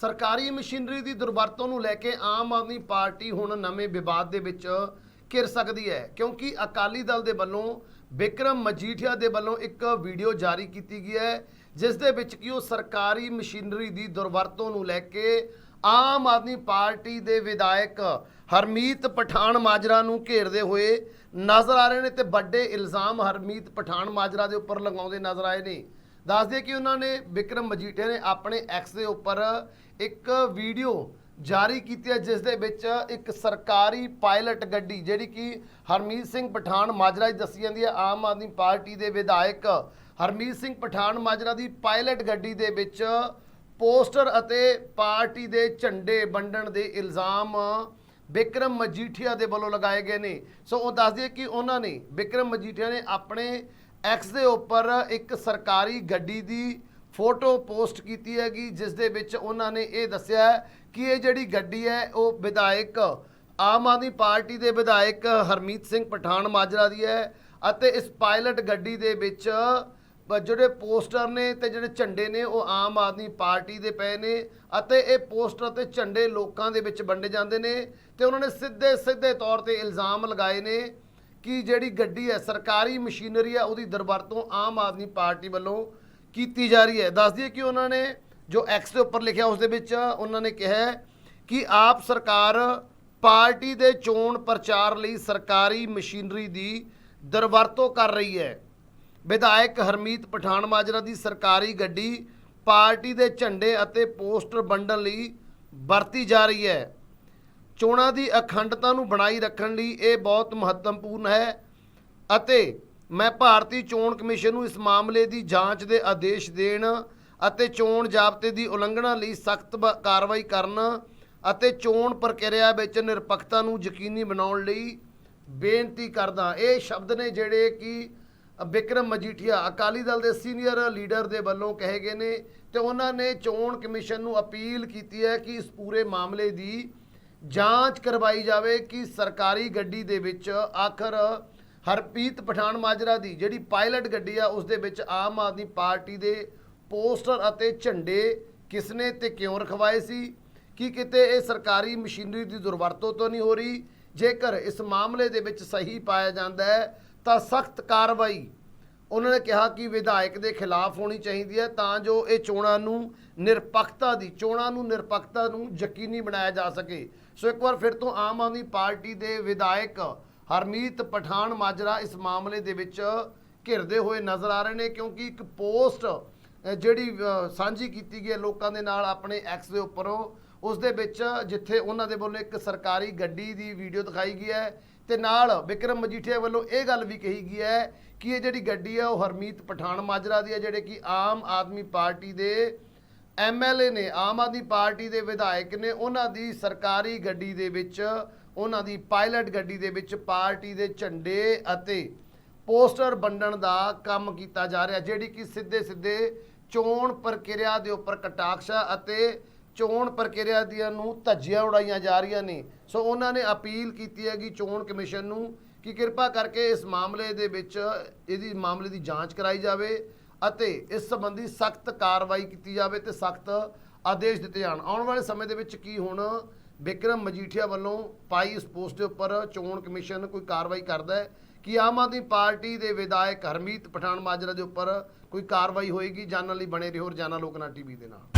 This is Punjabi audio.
ਸਰਕਾਰੀ ਮਸ਼ੀਨਰੀ ਦੀ ਦੁਰਵਰਤੋਂ ਨੂੰ ਲੈ ਕੇ ਆਮ ਆਦਮੀ ਪਾਰਟੀ ਹੁਣ ਨਵੇਂ ਵਿਵਾਦ ਦੇ ਵਿੱਚ ਘਿਰ ਸਕਦੀ ਹੈ, ਕਿਉਂਕਿ ਅਕਾਲੀ ਦਲ ਦੇ ਵੱਲੋਂ ਵਿਕਰਮ ਮਜੀਠੀਆ ਦੇ ਵੱਲੋਂ ਇੱਕ ਵੀਡੀਓ ਜਾਰੀ ਕੀਤੀ ਗਈ ਹੈ, ਜਿਸ ਦੇ ਵਿੱਚ ਕਿ ਉਹ ਸਰਕਾਰੀ ਮਸ਼ੀਨਰੀ ਦੀ ਦੁਰਵਰਤੋਂ ਨੂੰ ਲੈ ਕੇ ਆਮ ਆਦਮੀ ਪਾਰਟੀ ਦੇ ਵਿਧਾਇਕ ਹਰਮੀਤ ਪਠਾਨ ਮਾਜਰਾ ਨੂੰ ਘੇਰਦੇ ਹੋਏ ਨਜ਼ਰ ਆ ਰਹੇ ਨੇ ਤੇ ਵੱਡੇ ਇਲਜ਼ਾਮ ਹਰਮੀਤ ਪਠਾਨ ਮਾਜਰਾ ਦੇ ਉੱਪਰ ਲਗਾਉਂਦੇ ਨਜ਼ਰ ਆਏ ਨੇ। ਦੱਸਦੇ ਕਿ ਉਹਨਾਂ ਨੇ ਵਿਕਰਮ ਮਜੀਠੀਆ ਨੇ ਆਪਣੇ ਐਕਸ ਦੇ ਉੱਪਰ ਇੱਕ ਵੀਡੀਓ ਜਾਰੀ ਕੀਤੀ ਹੈ, ਜਿਸ ਦੇ ਵਿੱਚ ਇੱਕ ਸਰਕਾਰੀ ਪਾਇਲਟ ਗੱਡੀ, ਜਿਹੜੀ ਕਿ ਹਰਮੀਤ ਸਿੰਘ ਪਠਾਨ ਮਾਜਰਾ ਦੀ ਦੱਸੀ ਜਾਂਦੀ ਹੈ, ਆਮ ਆਦਮੀ ਪਾਰਟੀ ਦੇ ਵਿਧਾਇਕ ਹਰਮੀਤ ਸਿੰਘ ਪਠਾਨ ਮਾਜਰਾ ਦੀ ਪਾਇਲਟ ਗੱਡੀ ਦੇ ਵਿੱਚ ਪੋਸਟਰ ਅਤੇ ਪਾਰਟੀ ਦੇ ਝੰਡੇ ਵੰਡਣ ਦੇ ਇਲਜ਼ਾਮ ਵਿਕਰਮ ਮਜੀਠੀਆ ਦੇ ਵੱਲੋਂ ਲਗਾਏ ਗਏ ਨੇ। ਸੋ ਉਹ ਦੱਸਦੇ ਕਿ ਉਹਨਾਂ ਨੇ ਵਿਕਰਮ ਮਜੀਠੀਆ ਨੇ ਆਪਣੇ ਐਕਸ ਦੇ ਉੱਪਰ ਇੱਕ ਸਰਕਾਰੀ ਗੱਡੀ ਦੀ ਫੋਟੋ ਪੋਸਟ ਕੀਤੀ ਹੈਗੀ, ਜਿਸ ਦੇ ਵਿੱਚ ਉਹਨਾਂ ਨੇ ਇਹ ਦੱਸਿਆ ਕਿ ਇਹ ਜਿਹੜੀ ਗੱਡੀ ਹੈ, ਉਹ ਵਿਧਾਇਕ ਆਮ ਆਦਮੀ ਪਾਰਟੀ ਦੇ ਵਿਧਾਇਕ ਹਰਮੀਤ ਸਿੰਘ ਪਠਾਨ ਮਾਜਰਾ ਦੀ ਹੈ ਅਤੇ ਇਸ ਪਾਇਲਟ ਗੱਡੀ ਦੇ ਵਿੱਚ ਜਿਹੜੇ ਪੋਸਟਰ ਨੇ ਤੇ ਜਿਹੜੇ ਝੰਡੇ ਨੇ, ਉਹ ਆਮ ਆਦਮੀ ਪਾਰਟੀ ਦੇ ਪਏ ਨੇ ਅਤੇ ਇਹ ਪੋਸਟਰ ਤੇ ਝੰਡੇ ਲੋਕਾਂ ਦੇ ਵਿੱਚ ਵੰਡੇ ਜਾਂਦੇ ਨੇ ਤੇ ਉਹਨਾਂ ਨੇ ਸਿੱਧੇ ਸਿੱਧੇ ਤੌਰ ਤੇ ਇਲਜ਼ਾਮ ਲਗਾਏ ਨੇ ਕਿ ਜਿਹੜੀ ਗੱਡੀ ਹੈ, ਸਰਕਾਰੀ ਮਸ਼ੀਨਰੀ ਹੈ, ਉਹਦੀ ਦਰਵਰਤੋਂ ਆਮ ਆਦਮੀ ਪਾਰਟੀ ਵੱਲੋਂ ਕੀਤੀ ਜਾ ਰਹੀ ਹੈ। ਦੱਸ ਦਈਏ ਕਿ ਉਹਨਾਂ ਨੇ ਜੋ ਐਕਸ ਦੇ ਉੱਪਰ ਲਿਖਿਆ, ਉਸ ਦੇ ਵਿੱਚ ਉਹਨਾਂ ਨੇ ਕਿਹਾ ਕਿ ਆਪ ਸਰਕਾਰ ਪਾਰਟੀ ਦੇ ਚੋਣ ਪ੍ਰਚਾਰ ਲਈ ਸਰਕਾਰੀ ਮਸ਼ੀਨਰੀ ਦੀ ਦਰਵਰਤੋਂ ਕਰ ਰਹੀ ਹੈ। ਵਿਧਾਇਕ ਹਰਮੀਤ ਪਠਾਨ ਮਾਜਰਾ ਦੀ ਸਰਕਾਰੀ ਗੱਡੀ ਪਾਰਟੀ ਦੇ ਝੰਡੇ ਅਤੇ ਪੋਸਟਰ ਵੰਡਣ ਲਈ ਵਰਤੀ ਜਾ ਰਹੀ ਹੈ। ਚੋਣਾਂ ਦੀ ਅਖੰਡਤਾ ਨੂੰ ਬਣਾਈ ਰੱਖਣ ਲਈ ਇਹ ਬਹੁਤ ਮਹੱਤਵਪੂਰਨ ਹੈ ਅਤੇ ਮੈਂ ਭਾਰਤੀ ਚੋਣ ਕਮਿਸ਼ਨ ਨੂੰ ਇਸ ਮਾਮਲੇ ਦੀ ਜਾਂਚ ਦੇ ਆਦੇਸ਼ ਦੇਣ ਅਤੇ ਚੋਣ ਜ਼ਾਬਤੇ ਦੀ ਉਲੰਘਣਾ ਲਈ ਸਖਤ ਕਾਰਵਾਈ ਕਰਨ ਅਤੇ ਚੋਣ ਪ੍ਰਕਿਰਿਆ ਵਿੱਚ ਨਿਰਪੱਖਤਾ ਨੂੰ ਯਕੀਨੀ ਬਣਾਉਣ ਲਈ ਬੇਨਤੀ ਕਰਦਾ। ਇਹ ਸ਼ਬਦ ਨੇ ਜਿਹੜੇ ਕਿ ਵਿਕਰਮ ਮਜੀਠੀਆ ਅਕਾਲੀ ਦਲ ਦੇ ਸੀਨੀਅਰ ਲੀਡਰ ਦੇ ਵੱਲੋਂ ਕਹੇ ਗਏ ਨੇ ਤੇ ਉਹਨਾਂ ਨੇ ਚੋਣ ਕਮਿਸ਼ਨ ਨੂੰ ਅਪੀਲ ਕੀਤੀ ਹੈ ਕਿ ਇਸ ਪੂਰੇ ਮਾਮਲੇ ਦੀ ਜਾਂਚ ਕਰਵਾਈ ਜਾਵੇ ਕਿ ਸਰਕਾਰੀ ਗੱਡੀ ਦੇ ਵਿੱਚ ਆਖਰ ਹਰਪ੍ਰੀਤ ਪਠਾਨ ਮਾਜਰਾ ਦੀ ਜਿਹੜੀ ਪਾਇਲਟ ਗੱਡੀ ਆ, ਉਸ ਦੇ ਵਿੱਚ ਆਮ ਆਦਮੀ ਪਾਰਟੀ ਦੇ ਪੋਸਟਰ ਅਤੇ ਝੰਡੇ ਕਿਸਨੇ ਤੇ ਕਿਉਂ ਰਖਵਾਏ ਸੀ? ਕਿ ਕਿਤੇ ਇਹ ਸਰਕਾਰੀ ਮਸ਼ੀਨਰੀ ਦੀ ਦੁਰਵਰਤੋਂ ਤੋਂ ਨਹੀਂ ਹੋ ਰਹੀ? ਜੇਕਰ ਇਸ ਮਾਮਲੇ ਦੇ ਵਿੱਚ ਸਹੀ ਪਾਇਆ ਜਾਂਦਾ ਹੈ, ਤਾਂ ਸਖਤ ਕਾਰਵਾਈ ਉਹਨਾਂ ਨੇ ਕਿਹਾ ਕਿ ਵਿਧਾਇਕ ਦੇ ਖਿਲਾਫ ਹੋਣੀ ਚਾਹੀਦੀ ਹੈ ਤਾਂ ਜੋ ਇਹ ਚੋਣਾਂ ਨੂੰ ਨਿਰਪੱਖਤਾ ਦੀ, ਚੋਣਾਂ ਨੂੰ ਨਿਰਪੱਖਤਾ ਨੂੰ ਯਕੀਨੀ ਬਣਾਇਆ ਜਾ ਸਕੇ। ਸੋ ਇੱਕ ਵਾਰ ਫਿਰ ਤੋਂ ਆਮ ਆਦਮੀ ਪਾਰਟੀ ਦੇ ਵਿਧਾਇਕ ਹਰਮੀਤ ਪਠਾਨ ਮਾਜਰਾ ਇਸ ਮਾਮਲੇ ਦੇ ਵਿੱਚ ਘਿਰਦੇ ਹੋਏ ਨਜ਼ਰ ਆ ਰਹੇ ਨੇ ਕਿਉਂਕਿ ਇੱਕ ਪੋਸਟ ਜਿਹੜੀ ਸਾਂਝੀ ਕੀਤੀ ਗਈ ਹੈ ਲੋਕਾਂ ਦੇ ਨਾਲ ਆਪਣੇ ਐਕਸ ਦੇ ਉੱਪਰੋਂ ਉਸ ਦੇ ਵਿੱਚ ਜਿੱਥੇ ਉਹਨਾਂ ਦੇ ਵੱਲੋਂ ਇੱਕ ਸਰਕਾਰੀ ਗੱਡੀ ਦੀ ਵੀਡੀਓ ਦਿਖਾਈ ਗਈ ਹੈ ਤੇ ਨਾਲ ਵਿਕਰਮ ਮਜੀਠੀਆ ਵੱਲੋਂ ਇਹ ਗੱਲ ਵੀ ਕਹੀ ਗਈ ਹੈ ਕਿ ਇਹ ਜਿਹੜੀ ਗੱਡੀ ਹੈ ਉਹ ਹਰਮੀਤ ਪਠਾਨ ਮਾਜਰਾ ਦੀ ਹੈ ਜਿਹੜੇ ਕਿ ਆਮ ਆਦਮੀ ਪਾਰਟੀ ਦੇ ਐਮਐਲਏ ਨੇ, ਆਮ ਆਦਮੀ ਪਾਰਟੀ ਦੇ ਵਿਧਾਇਕ ਨੇ, ਉਹਨਾਂ ਦੀ ਸਰਕਾਰੀ ਗੱਡੀ ਦੇ ਵਿੱਚ, ਉਹਨਾਂ ਦੀ ਪਾਇਲਟ ਗੱਡੀ ਦੇ ਵਿੱਚ ਪਾਰਟੀ ਦੇ ਝੰਡੇ ਅਤੇ ਪੋਸਟਰ ਵੰਡਣ ਦਾ ਕੰਮ ਕੀਤਾ ਜਾ ਰਿਹਾ, ਜਿਹੜੀ ਕਿ ਸਿੱਧੇ ਸਿੱਧੇ ਚੋਣ ਪ੍ਰਕਿਰਿਆ ਦੇ ਉੱਪਰ ਕਟਾਕਸ਼ਾ ਅਤੇ ਚੋਣ ਪ੍ਰਕਿਰਿਆ ਦੀਆਂ ਨੂੰ ਧੱਜੀਆਂ ਉਡਾਈਆਂ ਜਾ ਰਹੀਆਂ ਨੇ। ਸੋ ਉਹਨਾਂ ਨੇ ਅਪੀਲ ਕੀਤੀ ਹੈ ਕਿ ਚੋਣ ਕਮਿਸ਼ਨ ਨੂੰ ਕਿ ਕਿਰਪਾ ਕਰਕੇ ਇਸ ਮਾਮਲੇ ਦੇ ਵਿੱਚ ਇਹਦੀ ਮਾਮਲੇ ਦੀ ਜਾਂਚ ਕਰਾਈ ਜਾਵੇ ਅਤੇ ਇਸ ਸੰਬੰਧੀ ਸਖਤ ਕਾਰਵਾਈ ਕੀਤੀ ਜਾਵੇ ਤੇ ਸਖਤ ਆਦੇਸ਼ ਦਿੱਤੇ ਜਾਣ। ਆਉਣ ਵਾਲੇ ਸਮੇਂ ਦੇ ਵਿੱਚ ਕੀ ਹੁਣ ਬਿਕਰਮ ਮਜੀਠੀਆ ਵੱਲੋਂ ਪਾਈ ਇਸ ਪੋਸਟ ਦੇ ਉੱਪਰ ਚੋਣ ਕਮਿਸ਼ਨ ਕੋਈ ਕਾਰਵਾਈ ਕਰਦਾ ਹੈ? ਕਿ ਆਮ ਆਦਮੀ ਪਾਰਟੀ ਦੇ ਵਿਧਾਇਕ ਹਰਮੀਤ ਪਠਾਨ ਮਾਜਰਾ ਦੇ ਉੱਪਰ ਕੋਈ ਕਾਰਵਾਈ ਹੋਏਗੀ? ਜਾਣਨ ਲਈ ਬਣੇ ਰਹੋ ਰੋਜ਼ਾਨਾ ਲੋਕਨਾ ਟੀਵੀ ਦੇ ਨਾਲ।